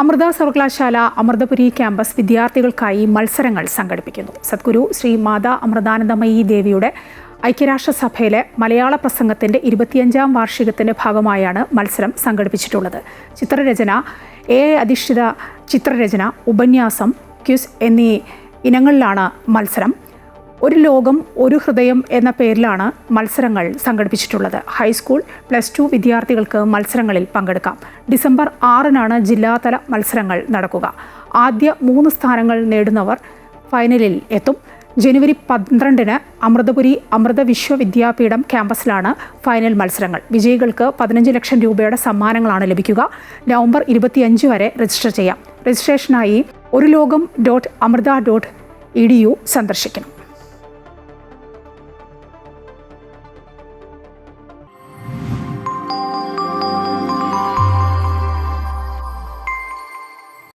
അമൃത സർവകലാശാല അമൃതപുരി ക്യാമ്പസ് വിദ്യാർത്ഥികൾക്കായി മത്സരങ്ങൾ സംഘടിപ്പിക്കുന്നു. സദ്ഗുരു ശ്രീ മാതാ അമൃതാനന്ദമയി ദേവിയുടെ ഐക്യരാഷ്ട്രസഭയിലെ മലയാള പ്രസംഗത്തിന്റെ ഇരുപത്തിയഞ്ചാം വാർഷികത്തിന്റെ ഭാഗമായാണ് മത്സരം സംഘടിപ്പിച്ചിട്ടുള്ളത്. ചിത്രരചന എ അധിഷ്ഠിത ചിത്രരചന ഉപന്യാസം ക്യൂസ് എന്നീ ഇനങ്ങളിലാണ് മത്സരം. ഒരു ലോകം ഒരു ഹൃദയം എന്ന പേരിലാണ് മത്സരങ്ങൾ സംഘടിപ്പിച്ചിട്ടുള്ളത്. ഹൈസ്കൂൾ പ്ലസ് ടു വിദ്യാർത്ഥികൾക്ക് മത്സരങ്ങളിൽ പങ്കെടുക്കാം. ഡിസംബർ ആറിനാണ് ജില്ലാതല മത്സരങ്ങൾ നടക്കുക. ആദ്യ മൂന്ന് സ്ഥാനങ്ങൾ നേടുന്നവർ ഫൈനലിൽ എത്തും. ജനുവരി പന്ത്രണ്ടിന് അമൃതപുരി അമൃത വിശ്വവിദ്യാപീഠം ക്യാമ്പസിലാണ് ഫൈനൽ മത്സരങ്ങൾ. വിജയികൾക്ക് പതിനഞ്ച് ലക്ഷം രൂപയുടെ സമ്മാനങ്ങളാണ് ലഭിക്കുക. നവംബർ ഇരുപത്തിയഞ്ച് വരെ രജിസ്റ്റർ ചെയ്യാം. രജിസ്ട്രേഷനായി ഒരു ലോകം dot Amrita dot E D U സന്ദർശിക്കണം.